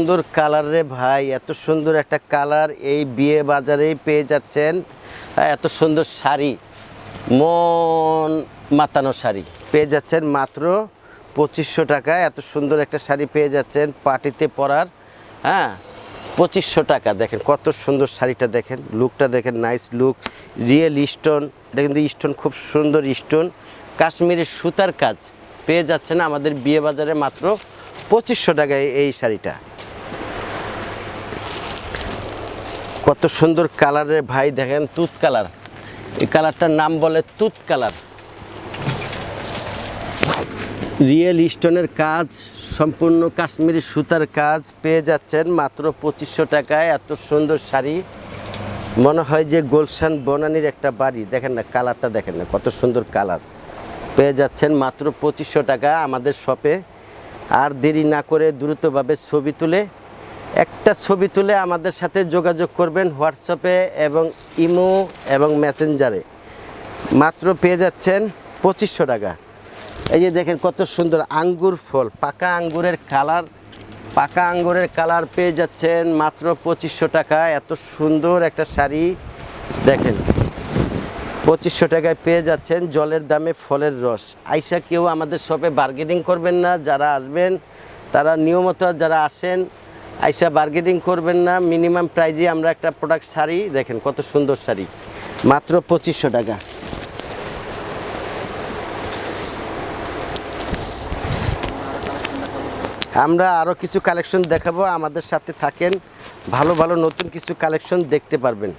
সুন্দর কালার রে ভাই, এত সুন্দর একটা কালার এই বিয়ে বাজারেই পেয়ে যাচ্ছেন। এত সুন্দর শাড়ি, মন মাতানো শাড়ি পেয়ে যাচ্ছেন মাত্র পঁচিশশো টাকায়। এত সুন্দর একটা শাড়ি পেয়ে যাচ্ছেন পার্টিতে পরার। হ্যাঁ পঁচিশশো টাকা, দেখেন কত সুন্দর শাড়িটা দেখেন, লুকটা দেখেন নাইস লুক রিয়েল স্টোন এটা কিন্তু স্টোন খুব সুন্দর স্টোন কাশ্মীরের সুতার কাজ পেয়ে যাচ্ছেন আমাদের বিয়ে বাজারে মাত্র পঁচিশশো টাকায় এই শাড়িটা। কত সুন্দর কালারে ভাই দেখেন, তুত কালার। এই কালারটার নাম বলে তুত কালার। রিয়েল স্টোনের কাজ, সম্পূর্ণ কাশ্মীরি সুতার কাজ পেয়ে যাচ্ছেন মাত্র পঁচিশশো টাকায়। এত সুন্দর শাড়ি। মনে হয় যে গোলশান বনানির একটা বাড়ি। দেখেন না, কালারটা দেখেন না, কত সুন্দর কালার। পেয়ে যাচ্ছেন মাত্র পঁচিশশো টাকা আমাদের শপে। আর দেরি না করে দ্রুতভাবে ছবি তুলে একটা ছবি তুলে আমাদের সাথে যোগাযোগ করবেন হোয়াটসঅ্যাপে এবং ইমো এবং মেসেঞ্জারে। মাত্র পেয়ে যাচ্ছেন পঁচিশশো টাকা। এই যে দেখেন কত সুন্দর আঙ্গুর ফল, পাকা আঙ্গুরের কালার, পাকা আঙ্গুরের কালার পেয়ে যাচ্ছেন মাত্র পঁচিশশো টাকা। এত সুন্দর একটা শাড়ি, দেখেন। পঁচিশশো টাকায় পেয়ে যাচ্ছেন জলের দামে ফলের রস। আইসা কেউ আমাদের শপে বার্গেনিং করবেন না, যারা আসবেন, তারা নিয়মিত যারা আসেন আইসা বার্গেনিং করবেন না মিনিমাম প্রাইজে আমরা একটা প্রোডাক্ট শাড়ি, দেখেন কত সুন্দর শাড়ি, মাত্র পঁচিশশো টাকা। আমরা আরও কিছু কালেকশন দেখাবো, আমাদের সাথে থাকেন, ভালো ভালো নতুন কিছু কালেকশন দেখতে পারবেন।